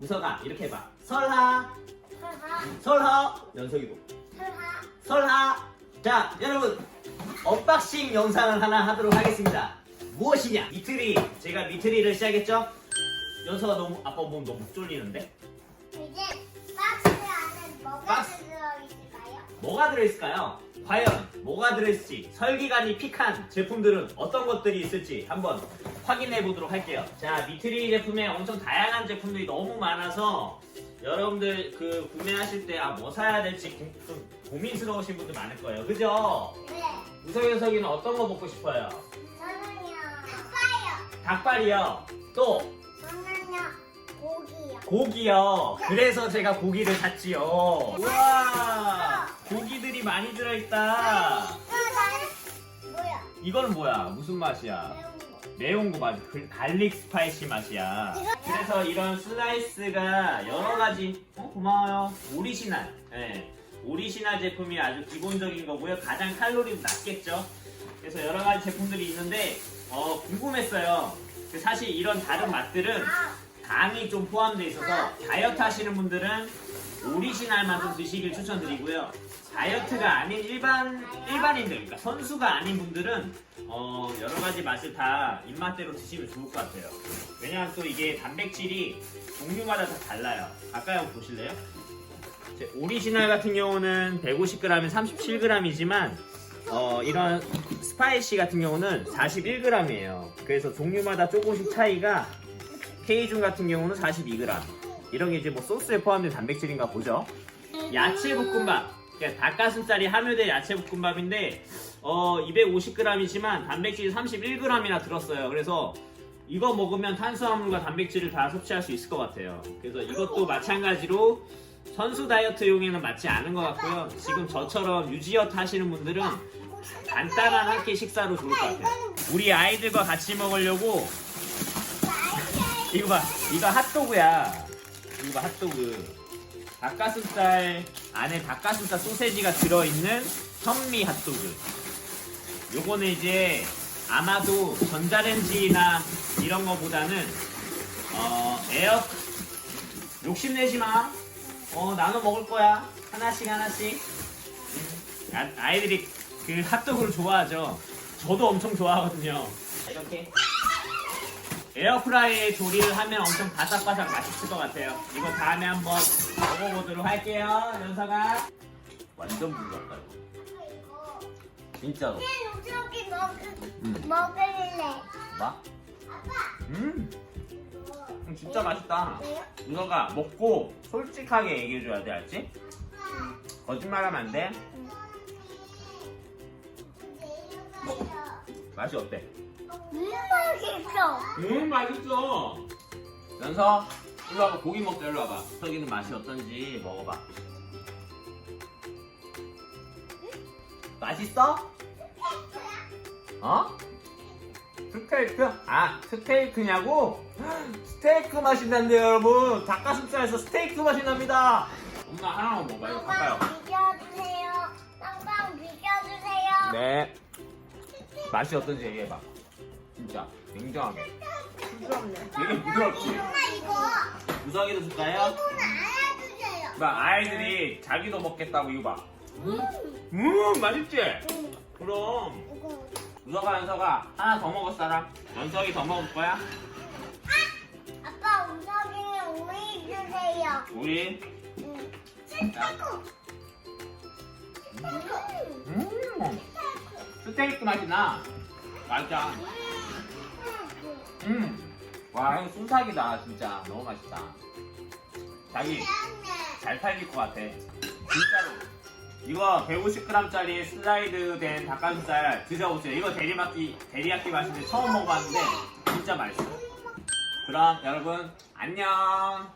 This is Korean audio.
우서가 이렇게 해봐. 설하, 설하 설하. 연석이도. 설하 설하. 자, 여러분 언박싱 영상을 하나 하도록 하겠습니다. 무엇이냐? 미트리. 제가 미트리를 시작했죠. 연서가 너무 아빠 몸 너무 쫄리는데. 이제 박스 안에 뭐가 박스. 들어있을까요? 뭐가 들어있을까요? 과연 뭐가 들어있을지 설기관이 픽한 제품들은 어떤 것들이 있을지 한번 확인해 보도록 할게요. 자, 미트리 제품에 엄청 다양한 제품들이 너무 많아서 여러분들 그 구매하실 때 아 뭐 사야 될지 고, 좀 고민스러우신 분들 많을 거예요. 그죠? 네 우석이 녀석이는 어떤 거 먹고 싶어요? 저는요 아빠요 닭발이요. 또 저는요 고기요 고기요. 그래서 제가 고기를 샀지요. 우와! 고기들이 많이 들어있다. 그 다음 뭐야 이거는 뭐야? 무슨 맛이야? 매운 거 매운 거 맞아. 그 갈릭 스파이시 맛이야. 그래서 이런 슬라이스가 여러 가지. 어, 고마워요. 오리지널. 예. 오리지널 제품이 아주 기본적인 거고요. 가장 칼로리도 낮겠죠. 그래서 여러 가지 제품들이 있는데 어, 궁금했어요. 그 사실 이런 다른 맛들은 아 당이 좀 포함되어 있어서 다이어트 하시는 분들은 오리지널만 좀 드시길 추천드리고요. 다이어트가 아닌 일반 일반인들, 그러니까 선수가 아닌 분들은 어, 여러 가지 맛을 다 입맛대로 드시면 좋을 것 같아요. 왜냐하면 또 이게 단백질이 종류마다 다 달라요. 가까이 한번 보실래요? 오리지널 같은 경우는 150g에 37g이지만 어, 이런 스파이시 같은 경우는 41g이에요. 그래서 종류마다 조금씩 차이가 케이준 같은 경우는 42g. 이런 게 이제 뭐 소스에 포함된 단백질인가 보죠. 야채 볶음밥. 그러니까 닭가슴살이 함유된 야채 볶음밥인데 어 250g이지만 단백질이 31g이나 들었어요. 그래서 이거 먹으면 탄수화물과 단백질을 다 섭취할 수 있을 것 같아요. 그래서 이것도 마찬가지로 선수 다이어트용에는 맞지 않은 것 같고요. 지금 저처럼 유지어트 하시는 분들은 간단한 한 끼 식사로 좋을 것 같아요. 우리 아이들과 같이 먹으려고 이거 봐, 이거 핫도그야. 봐, 핫도그. 닭가슴살 안에 닭가슴살 소세지가 들어있는 현미 핫도그. 요거는 이제 아마도 전자레인지나 이런 거보다는 어 에어 욕심내지 마. 어 나눠 먹을 거야. 하나씩 하나씩. 아, 아이들이 그 핫도그를 좋아하죠. 저도 엄청 좋아하거든요. 이렇게 에어프라이에 조리를 하면 엄청 바삭바삭 맛있을 것 같아요. 이거 다음에 한번 먹어보도록 할게요. 연서가 완전 부드럽다. 이거 진짜로. 저기 먹 음. 먹을래 봐. 아빠 음, 음, 진짜 맛있다. 왜요? 누나가 먹고 솔직하게 얘기해줘야 돼, 알지? 거짓말하면 안 돼. 맛이 어때? 음 맛있어 음, 맛있어. 연서, 일로 와봐. 고기 먹자, 일로 와봐. 저기는 맛이 어떤지 먹어봐. 맛있어? 어? 스테이크? 아, 스테이크냐고? 스테이크 맛이 난대요, 여러분. 닭가슴살에서 스테이크 맛이 납니다. 엄마 하나만 먹어봐, 이거 가까요. 빵빵 비벼주세요 빵빵 비벼주세요 네. 맛이 어떤지 얘기해봐. 진짜, 냉정하게. 부드럽네 되게 부드럽지? 엄마 이거 우석이도 줄까요? 이거는 알아주세요 봐, 아이들이 자기도 먹겠다고 이거 봐. 음. 음, 맛있지? 음. 그럼. 이거 우석아, 연석아, 하나 더 먹을 사람? 연석이 더 먹을 거야? 아빠 우석이는 우유 주세요 우리. 응 스테이크 스테이크 음, 스테이크 맛이 나. 맞아. 음. 와, 이거 순삭이다, 진짜. 너무 맛있다. 자기, 잘 팔릴 것 같아. 진짜로. 이거 150g짜리 슬라이드 된 닭가슴살 드셔보세요. 이거 대리야끼, 대리야끼 맛인데 처음 먹어봤는데 진짜 맛있어요. 그럼 여러분, 안녕.